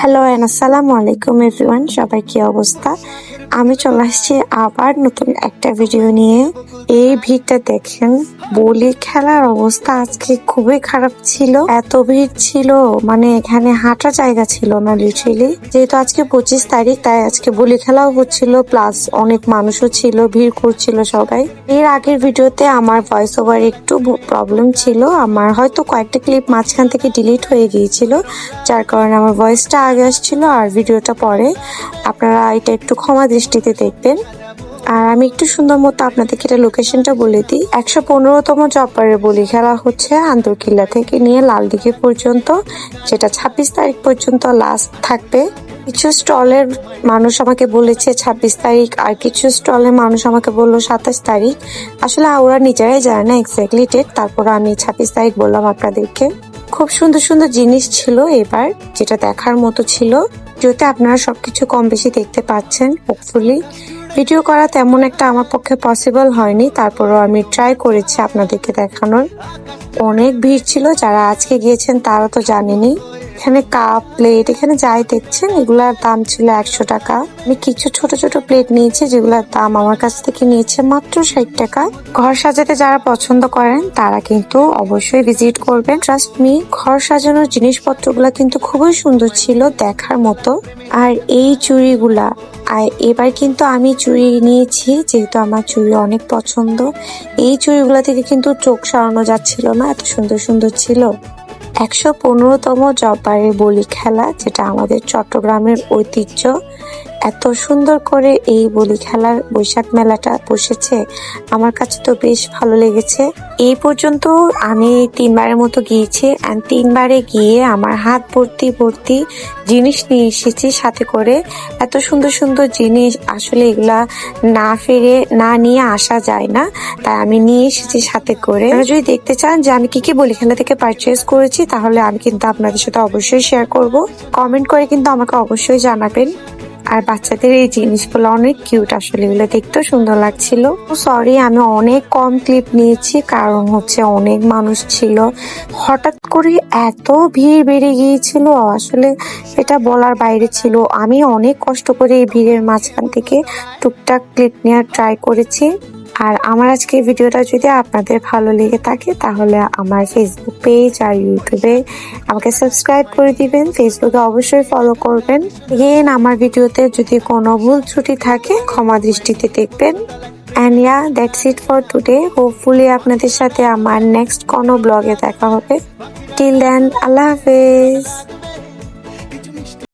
Hello and আসসালামু আলাইকুম everyone সবাই কি অবস্থা? আমি চলে আসছি আবার নতুন একটা ভিডিও নিয়ে। এই ভিড়টা দেখেন, বলি খেলার অবস্থা আজকে খুবই খারাপ ছিল। এত ভিড় ছিল মানে এখানে হাঁটা জায়গা ছিল না লিটারেলি যেহেতু আজকে পঁচিশ তারিখ, তাই আজকে বলি খেলাও হচ্ছিল প্লাস অনেক মানুষও ছিল, ভিড় করছিল সবাই। এর আগের ভিডিওতে আমার ভয়েস ওভার একটু প্রবলেম ছিল। আমার হয়তো কয়েকটা ক্লিপ মাঝখান থেকে ডিলিট হয়ে গিয়েছিল, যার কারণে আমার ভয়েসটা আগে আসছিল আর ভিডিওটা পরে। আপনারা এটা একটু ক্ষমা দৃষ্টিতে দেখবেন। আর আমি একটু সুন্দর মতো আপনাদেরকে এটা লোকেশনটা বলে দিই। একশো পনেরোতম জব্বারের বলি, খেলা হচ্ছে আন্দরকিল্লা থেকে নিয়ে লালদিঘি পর্যন্ত, যেটা ছাব্বিশ তারিখ পর্যন্ত লাস্ট থাকবে। কিছু স্টলের মানুষ আমাকে বলেছে ছাব্বিশ তারিখ, আর কিছু স্টলের মানুষ আমাকে বলল সাতাশ তারিখ। আসলে ওরা নিজেরাই জানে না এক্স্যাক্টলি ডেট তারপর আমি ছাব্বিশ তারিখ বললাম আপনাদেরকে। খুব সুন্দর সুন্দর জিনিস ছিল এবার, যেটা দেখার মতো ছিল। ভিডিওতে আপনারা সবকিছু কম বেশি দেখতে পাচ্ছেন হোপফুলি ভিডিও করা তেমন একটা আমার পক্ষে পসিবল হয়নি, তারপরও আমি ট্রাই করেছি আপনাদেরকে দেখানোর। অনেক ভিড় ছিল, যারা আজকে গিয়েছেন তারা তো জানেনি এখানে কাপ প্লেট এখানে যাই দেখছেন, এগুলার দাম ছিল একশো টাকা। আমি কিছু ছোট ছোট প্লেট নিয়েছি, যেগুলোর দাম আমার কাছ থেকে নিয়েছে মাত্র ষাট টাকা। ঘর সাজাতে যারা পছন্দ করেন, তারা কিন্তু অবশ্যই ভিজিট করবেন। ট্রাস্ট মি ঘর সাজানোর জিনিসপত্রগুলো কিন্তু খুবই সুন্দর ছিল দেখার মতো। আর এই চুড়িগুলা, আর এবার কিন্তু আমি চুড়ি নিয়েছি, যেহেতু আমার চুড়ি অনেক পছন্দ। এই চুড়িগুলা থেকে কিন্তু চোখ সরানো যাচ্ছিল না, এত সুন্দর সুন্দর ছিল। একশো পনেরোতম জব্বারের বলি খেলা যেটা আমাদের চট্টগ্রামের ঐতিহ্য। এত সুন্দর করে এই বলি খেলার বৈশাখ মেলাটা বসেছে, আমার কাছে তো বেশ ভালো লেগেছে। এই পর্যন্ত আমি তিনবারের মতো গিয়েছি অ্যান্ড তিনবারে গিয়ে আমার হাত ভর্তি ভর্তি জিনিস নিয়ে এসেছি সাথে করে। এত সুন্দর সুন্দর জিনিস আসলে এগুলা না ফিরে, না নিয়ে আসা যায় না, তাই আমি নিয়ে এসেছি সাথে করে। যদি দেখতে চান যে আমি কি কি বলি খেলা থেকে পারচেস করেছি, তাহলে আমি কিন্তু আপনাদের সাথে অবশ্যই শেয়ার করব। কমেন্ট করে কিন্তু আমাকে অবশ্যই জানাবেন। আর বাচ্চাদের এই জিনিসগুলো অনেক কিউট আসলে, এগুলো দেখতেও সুন্দর লাগছিল। সরি আমি অনেক কম ক্লিপ নিয়েছি, কারণ হচ্ছে অনেক মানুষ ছিল। হঠাৎ করে এত ভিড় বেড়ে গিয়েছিল, আসলে এটা বলার বাইরে ছিল। আমি অনেক কষ্ট করে এই ভিড়ের মাঝখান থেকে টুকটাক ক্লিপ নেওয়ার ট্রাই করেছি। আর আমার আজকে ভিডিওটা যদি আপনাদের ভালো লেগে থাকে, তাহলে আমার ফেসবুক পেজ আর ইউটিউবে আমাকে সাবস্ক্রাইব করে দিবেন। ফেসবুকে অবশ্যই ফলো করবেন। এগেন আমার ভিডিওতে যদি কোনো ভুল ত্রুটি থাকে, ক্ষমা দৃষ্টিতে দেখবেন। And ya that's it for today hopefully আপনাদের সাথে আমার নেক্সট কোনো ব্লগে দেখা হবে। টিল দেন আল্লাহ হাফেজ।